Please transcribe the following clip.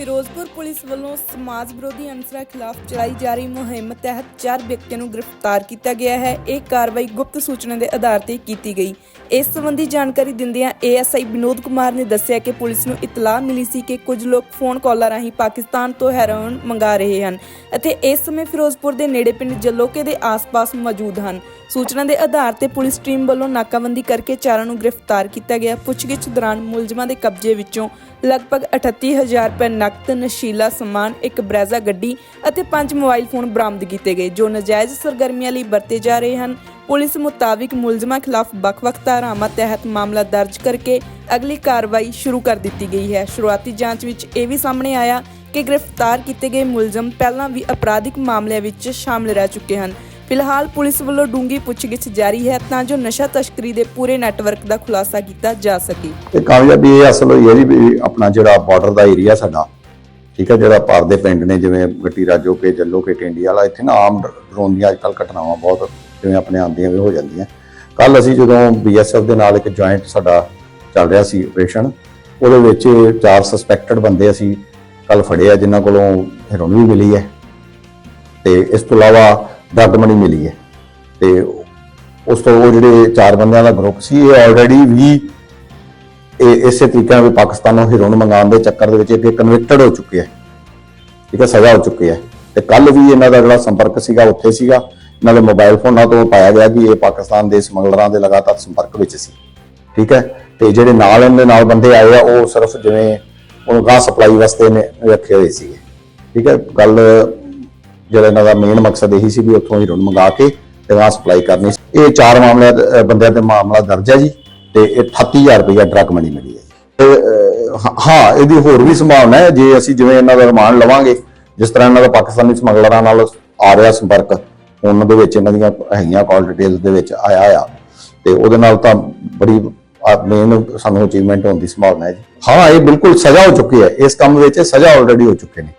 Firozpur police ਵੱਲੋਂ ਸਮਾਜ ਵਿਰੋਧੀ ਅਨਸਰਾਂ ਖਿਲਾਫ ਚਲਾਈ ਜਾ ਰਹੀ ਮੁਹਿੰਮ ਤਹਿਤ ਚਾਰ ਵਿਅਕਤੀਆਂ ਨੂੰ ਗ੍ਰਿਫਤਾਰ ਕੀਤਾ ਗਿਆ ਹੈ। ਇਹ ਕਾਰਵਾਈ ਗੁਪਤ ਸੂਚਨਾ ਦੇ ਆਧਾਰ ਤੇ ਕੀਤੀ ਗਈ। ਇਸ ਸੰਬੰਧੀ ਜਾਣਕਾਰੀ ਦਿੰਦਿਆਂ ਏਐਸਆਈ ਵਿਨੋਦ ਕੁਮਾਰ ਨੇ ਦੱਸਿਆ ਕਿ ਪੁਲਿਸ ਨੂੰ ਇਤਲਾਹ ਮਿਲੀ ਸੀ ਕਿ ਕੁਝ ਲੋਕ ਫੋਨ ਕਾਲਾਂ ਰਾਹੀਂ ਪਾਕਿਸਤਾਨ ਤੋਂ ਹੈਰੋਇਨ ਮੰਗਾ ਰਹੇ ਹਨ ਅਤੇ ਇਸ ਸਮੇਂ ਫਿਰੋਜ਼ਪੁਰ ਦੇ ਨੇੜੇ ਪਿੰਡ ਜਲੋਕੇ ਦੇ ਆਸ-ਪਾਸ ਮੌਜੂਦ ਹਨ। ਸੂਚਨਾ ਦੇ ਆਧਾਰ ਤੇ ਪੁਲਿਸ ਟੀਮ ਵੱਲੋਂ ਨਾਕਾਬੰਦੀ ਕਰਕੇ ਚਾਰਾਂ ਨੂੰ ਗ੍ਰਿਫਤਾਰ ਕੀਤਾ ਗਿਆ। ਪੁੱਛਗਿੱਛ ਦੌਰਾਨ ਮੁਲਜ਼ਮਾਂ ਦੇ ਕਬਜ਼ੇ ਵਿੱਚੋਂ ਲਗਭਗ 38000 ਰੁਪਏ ਨਕਦ, ਨਸ਼ੀਲਾ ਸਮਾਨ, ਇੱਕ ਬਰੈਜ਼ਾ ਗੱਡੀ ਅਤੇ ਪੰਜ ਮੋਬਾਈਲ ਫੋਨ ਬਰਾਮਦ ਕੀਤੇ ਗਏ, ਜੋ ਨਜਾਇਜ਼ ਸਰਗਰਮੀਆਂ ਲਈ ਵਰਤੇ ਜਾ ਰਹੇ ਹਨ। ਪੁਲਿਸ ਮੁਤਾਬਿਕ ਮੁਲਜ਼ਮਾਂ ਖਿਲਾਫ ਵੱਖ-ਵੱਖ ਧਾਰਾਵਾਂ ਤਹਿਤ ਮਾਮਲਾ ਦਰਜ ਕਰਕੇ ਅਗਲੀ ਕਾਰਵਾਈ ਸ਼ੁਰੂ ਕਰ ਦਿੱਤੀ ਗਈ ਹੈ। ਸ਼ੁਰੂਆਤੀ ਜਾਂਚ ਵਿੱਚ ਇਹ ਵੀ ਸਾਹਮਣੇ ਆਇਆ ਕਿ ਗ੍ਰਿਫਤਾਰ ਕੀਤੇ ਗਏ ਮੁਲਜ਼ਮ ਪਹਿਲਾਂ ਵੀ ਅਪਰਾਧਿਕ ਮਾਮਲਿਆਂ ਵਿੱਚ ਸ਼ਾਮਲ ਰਹਿ ਚੁੱਕੇ ਹਨ। ਫਿਲਹਾਲ ਪੁਲਿਸ ਵੱਲੋਂ ਡੂੰਗੀ ਪੁੱਛਗਿੱਛ ਜਾਰੀ ਹੈ ਤਾਂ ਜੋ ਨਸ਼ਾ ਤਸਕਰੀ ਦੇ ਪੂਰੇ ਨੈਟਵਰਕ ਦਾ ਖੁਲਾਸਾ ਕੀਤਾ ਜਾ ਸਕੇ। ਤੇ ਕਾਮਯਾਬੀ ਇਹ ਅਸਲ ਹੋਈ ਹੈ ਜੀ ਵੀ ਆਪਣਾ ਜਿਹੜਾ ਬਾਰਡਰ ਦਾ ਏਰੀਆ ਸਾਡਾ, ਠੀਕ ਹੈ, ਜਿਹੜਾ ਪਾਰ ਦੇ ਪਿੰਡ ਨੇ ਜਿਵੇਂ ਗੱਟੀ ਰਾਜੋ ਕੇ, ਜੱਲੋ ਕੇ, ਟਿੰਡੀ ਵਾਲਾ, ਇੱਥੇ ਨਾ ਆਮ ਡਰੋਨ ਦੀਆਂ ਅੱਜਕੱਲ ਘਟਨਾਵਾਂ ਬਹੁਤ ਜਿਵੇਂ ਆਪਣੇ ਆਉਂਦੀਆਂ ਵੀ ਹੋ ਜਾਂਦੀਆਂ। ਕੱਲ ਅਸੀਂ ਜਦੋਂ ਬੀਐਸਐਫ ਦੇ ਨਾਲ ਇੱਕ ਜੁਆਇੰਟ ਸਾਡਾ ਚੱਲ ਰਿਹਾ ਸੀ ਆਪਰੇਸ਼ਨ ਉਹਦੇ ਵਿੱਚ ਚਾਰ ਸਸਪੈਕਟਡ ਬੰਦੇ ਅਸੀਂ ਕੱਲ ਫੜੇ ਆ, ਜਿਨ੍ਹਾਂ ਕੋਲੋਂ ਹੈਰੋਇਨ ਵੀ ਮਿਲੀ ਹੈ। ਤੇ ਇਸ ਤੋਂ ਇਲਾਵਾ ਡਰਗ ਮਨੀ ਮਿਲੀ ਹੈ। ਤੇ ਉਸ ਤੋਂ ਉਹ ਜਿਹੜੇ ਚਾਰ ਬੰਦਿਆਂ ਦਾ ਗਰੁੱਪ ਸੀ, ਇਹ ਆਲਰੇਡੀ ਵੀ ਇਹ ਇਸੇ ਤਰੀਕੇ ਨਾਲ ਵੀ ਪਾਕਿਸਤਾਨੋਂ ਹੀਰੋਨ ਮੰਗਾਉਣ ਦੇ ਚੱਕਰ ਦੇ ਵਿੱਚ ਅੱਗੇ ਕਨਵਿਕਟਡ ਹੋ ਚੁੱਕੇ ਹੈ। ਠੀਕ ਹੈ, ਸਜ਼ਾ ਹੋ ਚੁੱਕੀ ਹੈ। ਤੇ ਕੱਲ ਵੀ ਇਹਨਾਂ ਦਾ ਜਿਹੜਾ ਸੰਪਰਕ ਸੀਗਾ, ਉੱਥੇ ਸੀਗਾ। ਇਹਨਾਂ ਦੇ ਮੋਬਾਈਲ ਫੋਨਾਂ ਤੋਂ ਪਾਇਆ ਗਿਆ ਕਿ ਇਹ ਪਾਕਿਸਤਾਨ ਦੇ ਸਮਗਲਰਾਂ ਦੇ ਲਗਾਤਾਰ ਸੰਪਰਕ ਵਿੱਚ ਸੀ। ਠੀਕ ਹੈ, ਤੇ ਜਿਹੜੇ ਨਾਲ ਇਹਨਾਂ ਦੇ ਨਾਲ ਬੰਦੇ ਆਏ ਆ, ਉਹ ਸਿਰਫ ਜਿਵੇਂ ਉਹਨੂੰ ਗਾਂ ਸਪਲਾਈ ਵਾਸਤੇ ਨੇ ਰੱਖੇ ਹੋਏ ਸੀਗੇ। ਠੀਕ ਹੈ ਗੱਲ ਜਿਹੜਾ ਇਹਨਾਂ ਦਾ ਮੇਨ ਮਕਸਦ ਇਹੀ ਸੀ ਵੀ ਉੱਥੋਂ ਹੀਰੋਨ ਮੰਗਾ ਕੇ ਤੇ ਗਾਂ ਸਪਲਾਈ ਕਰਨੀ ਸੀ। ਇਹ ਚਾਰ ਮਾਮਲਿਆਂ ਬੰਦਿਆਂ ਤੇ ਮਾਮਲਾ ਦਰਜ ਹੈ ਜੀ ਤੇ ਇਹ 38000 ਰੁਪਏ ਡਰਗ ਮਨੀ ਮਿਲੀ ਹੈ ਜੀ। ਤੇ, ਹਾਂ- ਹਾਂ ਇਹਦੀ ਹੋਰ ਵੀ ਸੰਭਾਵਨਾ ਹੈ ਜੇ ਅਸੀਂ ਜਿਵੇਂ ਇਹਨਾਂ ਦਾ ਰਿਮਾਂਡ ਲਵਾਂਗੇ ਜਿਸ ਤਰ੍ਹਾਂ ਇਹਨਾਂ ਦਾ ਪਾਕਿਸਤਾਨੀ ਸਮਗਲਰਾਂ ਨਾਲ ਆ ਰਿਹਾ ਸੰਪਰਕ ਉਹਨਾਂ ਦੇ ਵਿੱਚ ਇਹਨਾਂ ਦੀਆਂ ਹੈਗੀਆਂ ਕਾਲ ਡਿਟੇਲਸ ਦੇ ਵਿੱਚ ਆਇਆ ਆ ਤੇ ਉਹਦੇ ਨਾਲ ਤਾਂ ਬੜੀ ਮੇਨ ਸਾਨੂੰ ਅਚੀਵਮੈਂਟ ਹੋਣ ਦੀ ਸੰਭਾਵਨਾ ਹੈ ਜੀ ਹਾਂ ਇਹ ਬਿਲਕੁਲ ਸਜ਼ਾ ਹੋ ਚੁੱਕੀ ਹੈ ਇਸ ਕੰਮ ਵਿੱਚ ਸਜ਼ਾ ਆਲਰੇਡੀ ਹੋ ਚੁੱਕੇ ਨੇ